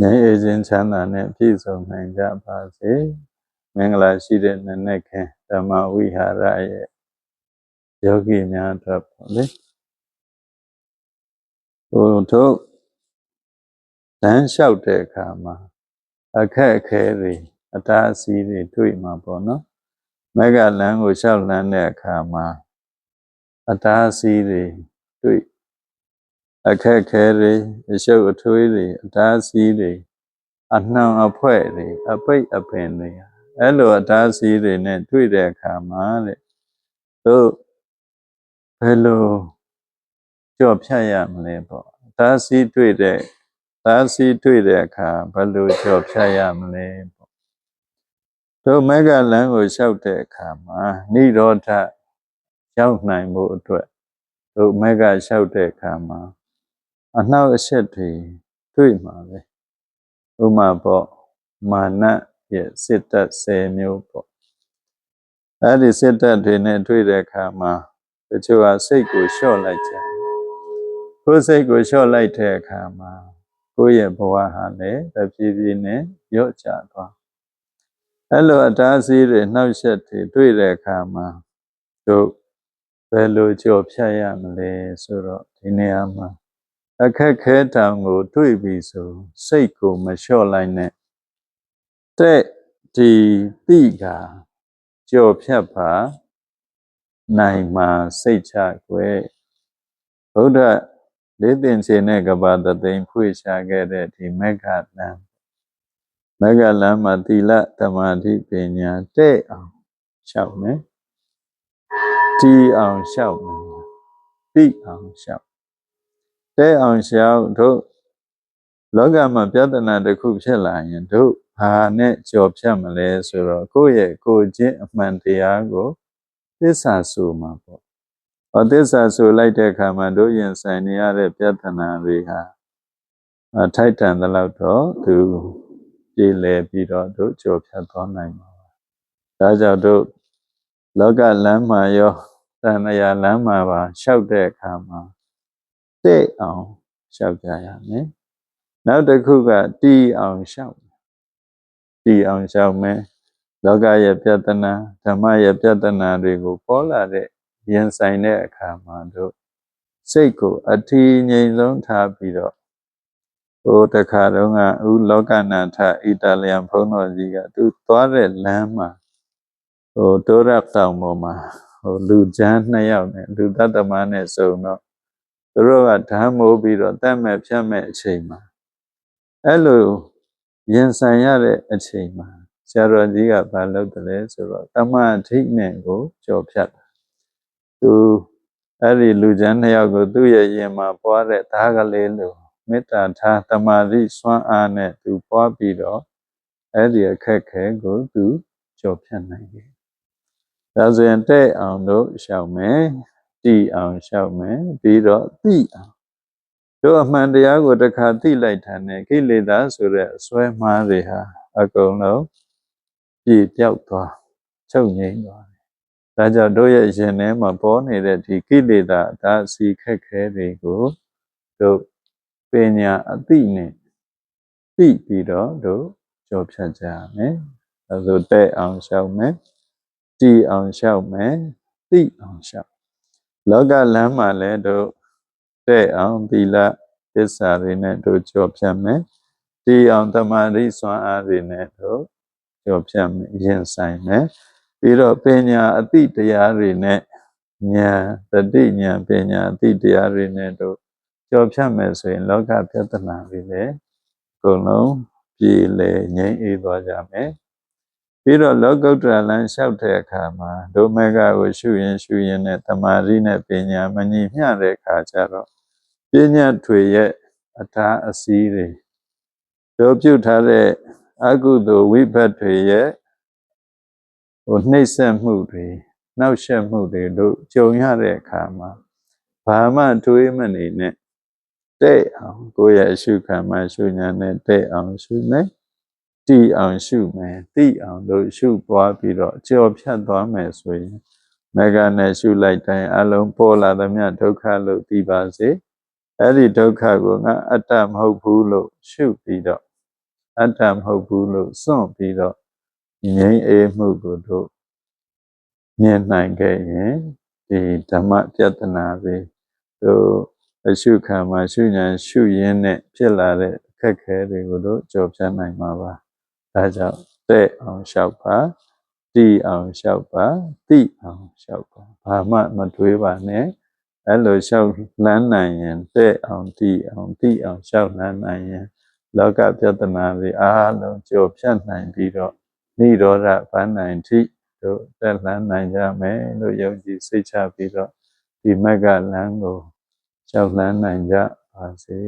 ဉာဏ်အေခြင်းချမ်းသာနဲ့ပြည့်စုံနိုင်ကြပါစေမင်္ဂလာရှိတဲ့နနက်ခင်းဓမ္မဝိဟာရရဲ့ယောဂီများအတွက်ပေါ့လေဟိုတို့လမ်းလျှောက်တဲ့အခါမှာအခက်အခဲတွေအတားအဆီးတွေတွေ့မှာပေါ့နော်မက်ကလမ်းကိုလျှောက်လမ်းတဲ့အခါမှာအတားအဆီးတွေတွေ့ အခက်အခဲတွေအရှုပ်အထွေးတွေအတားအဆီးတွေအနှံအဖွဲ့တွေအပိတ်အပင်တွေအဲ့လိုအတားအဆီးတွေနဲ့တွေ့တဲ့အခါမှာတဲ့တို့ဘယ်လိုကြော့ဖြတ်ရမလဲပေါ့အတားအဆီးတွေ့တဲ့တားအဆီးတွေ့တဲ့အခါဘယ်လိုကြော့ဖြတ်ရမလဲပေါ့တို့မက်ကလမ်းကိုလျှောက်တဲ့အခါမှာនិရောဓရောက်နိုင်ဖို့အတွက်တို့မက်ကလျှောက်တဲ့အခါမှာ အနှောက်အယှက်တွေတွေ့မှာပဲဥမာပေါ့မာနရဲ့စစ်တပ်10မျိုးပေါ့အဲ့ဒီစစ်တပ်တွေနဲ့တွေ့တဲ့အခါမှာတချို့ကစိတ်ကိုလျှော့လိုက်ကြတယ်ကိုယ်စိတ်ကိုလျှော့လိုက်တဲ့အခါမှာကိုယ့်ရဲ့ဘဝဟာလည်းတပြေးပြေးနဲ့ရော့ကျသွားအဲ့လိုအတားအဆီးတွေနှောက်ယှက်တွေတွေ့တဲ့အခါမှာတို့ဘယ်လိုကြော်ဖြတ်ရမလဲဆိုတော့ဒီနေရာမှာ အခက်ခဲတောင်ကို တွေ့ပြီဆိုစိတ်ကိုမလျှော့လိုက်နဲ့တဲ့ဒီတိကကြော်ဖြတ်ပါနိုင်မှာစိတ်ချွယ်ဘုဒ္ဓလေးတင်ချေနဲ့ကဘာတသိမ်ဖွေရှာခဲ့တဲ့ဒီမက္ခလမ်းမက္ခလမ်းမှာသီလသမာဓိပညာတဲ့အောင်ရှောက်မယ်တီအောင်ရှောက်မယ်တိအောင်ရှောက် တဲ့အောင်ရှောက်တို့လောကမှာပြဿနာတစ်ခုဖြစ်လာရင်တို့ဘာနဲ့ကြော်ဖြတ်မလဲဆိုတော့ကိုယ့်ရဲ့ကိုယ်ချင်းအမှန်တရားကိုသစ္စာဆိုမှာပေါ့။ဟောသစ္စာဆိုလိုက်တဲ့အခါမှာတို့ရင်ဆိုင်နေရတဲ့ပြဿနာတွေဟာအထိုက်တန်သလောက်တော့သူပြည်လဲပြီးတော့တို့ကြော်ဖြတ်သွားနိုင်ပါပါ။ဒါကြောင့်တို့လောကလမ်းမှာရောတဏှာလမ်းမှာပါလျှောက်တဲ့အခါမှာ တဲ့အောင်လျှောက်ကြရမယ်။နောက်တစ်ခုကတီးအောင်လျှောက်တီးအောင်လျှောက်မယ်။လောကရဲ့ပြဿနာဓမ္မရဲ့ပြဿနာတွေကိုပေါ်လာတဲ့ရင်ဆိုင်တဲ့အခါမှာတို့စိတ်ကိုအထီးငြိမ်ဆုံးထားပြီးတော့ဟိုတခါတုန်းကဥလောကနာထအီတာလီယန်ဘုန်းတော်ကြီးကသူသွားတဲ့လမ်းမှာဟိုတိုးရက်တောင်ပေါ်မှာဟိုလူချမ်းနှစ်ယောက်နဲ့လူတတမနဲ့စုံတော့ သူတို့ကဓမ်းမိုးပြီးတော့တတ်မဲ့ဖြတ်မဲ့အချိန်မှာအဲ့လိုရင်ဆိုင်ရတဲ့အချိန်မှာဆရာတော်ကြီးကဘာလုပ်တယ်လဲဆိုတော့တမအထိနဲ့ကိုကြော်ဖြတ်တာသူအဲ့ဒီလူချမ်းနှစ်ယောက်ကိုသူ့ရဲ့ရင်မှာပွားတဲ့ဓာကလေးလိုမေတ္တာထားတမာတိစွမ်းအားနဲ့သူပွားပြီးတော့အဲ့ဒီအခက်ခဲကိုသူကြော်ဖြတ်နိုင်တယ်ဒါဆိုရင်တဲ့အောင်တို့ရှောက်မယ် တီအောင်ရှောက်မယ်ပြီးတော့သိအောင်တို့အမှန်တရားကိုတစ်ခါသိလိုက်တာနဲ့ကိလေသာဆိုတဲ့အစွဲမှားတွေဟာအကုန်လုံးပြည့်ပြောက်သွားချုပ်ငြိမ်းသွားတယ်ဒါကြောင့်တို့ရဲ့ရင်ထဲမှာပေါ်နေတဲ့ဒီကိလေသာအတားအဆီးခက်ခဲတွေကိုတို့ပညာအသိနဲ့သိပြီးတော့တို့ကြော်ဖြတ်ကြရမယ်အဲဆိုတဲ့အောင်ရှောက်မယ်တည်အောင်ရှောက်မယ်သိအောင်ရှောက် လောကလမ်းမှာလည်းတို့တဲ့အောင်သီလသစ္စာတွေနဲ့တို့ကြော်ဖြတ်မယ်တည်အောင်တမာရိစွမ်းအားတွေနဲ့တို့ကြော်ဖြတ်မယ်ရင်ဆိုင်မယ်ပြီးတော့ပညာအသိတရားတွေနဲ့ဉာဏ်တတိဉာဏ်ပညာအသိတရားတွေနဲ့တို့ကြော်ဖြတ်မယ်ဆိုရင် လောကပြဿနာတွေလည်းအကုန်လုံးပြည်လေငြိမ်းအေးသွားကြမယ် ပြီးတော့လောကုတ္တရာလမ်းလျှောက်တဲ့အခါမှာဒုမေကကိုရှုရင်ရှုရင်နဲ့တမာရီနဲ့ပညာမညီမျှတဲ့အခါကျတော့ပညာထွေရဲ့အထာအစည်းတွေတို့ပြုထားတဲ့အကုသိုလ်ဝိဘတ်တွေရဲ့ဟိုနှိမ့်ဆက်မှုတွေနှောက်ယှက်မှုတွေတို့ကြုံရတဲ့အခါမှာဘာမှတွေးမနေနဲ့တဲ့အောင်ကိုယ့်ရဲ့အရှုခံမှရှုညာနဲ့တဲ့အောင်ရှုမ ယ်တီအောင်ရှုမယ်တိအောင်လို့ရှုပွားပြီးတော့ကြော်ဖြတ်သွားမယ်ဆိုရင်မဂ္ဂနဲ့ရှုလိုက်တိုင်းအလုံးပေါ်လာသမျှဒုက္ခလို့သိပါစေအဲ့ဒီဒုက္ခကိုငါအတ္တမဟုတ်ဘူးလို့ရှုပြီးတော့အတ္တမဟုတ်ဘူးလို့စွန့်ပြီးတော့ငြိမ်းအေးမှုကိုတို့မြင်နိုင်ခဲ့ရင်ဒီဓမ္မပြဿနာတွေတို့အရှုခံမှာရှုဉဏ်ရှုရင်းနဲ့ဖြစ်လာတဲ့အခက်အခဲတွေကိုတို့ကြော်ဖြတ်နိုင်မှာပါ ဒါကြောင့်တဲ့အောင်လျှောက်ပါတိအောင်လျှောက်ပါတိအောင်လျှောက်ပါဘာမှမတွေးပါနဲ့အဲ့လိုလျှောက်လန်းနိုင်ရင်တဲ့အောင်တိအောင်တိအောင်လျှောက်လန်းနိုင်ရင်လောကပြဿနာတွေအားလုံးကြော်ဖြတ်နိုင်ပြီးတော့နိရောဓဗန္နိုင်ထိတို့တက်လှမ်းနိုင်ကြမယ်လို့ယုံကြည်စိတ်ချပြီးတော့ဒီမက်ကလမ်းကိုလျှောက်လန်းနိုင်ကြပါစေ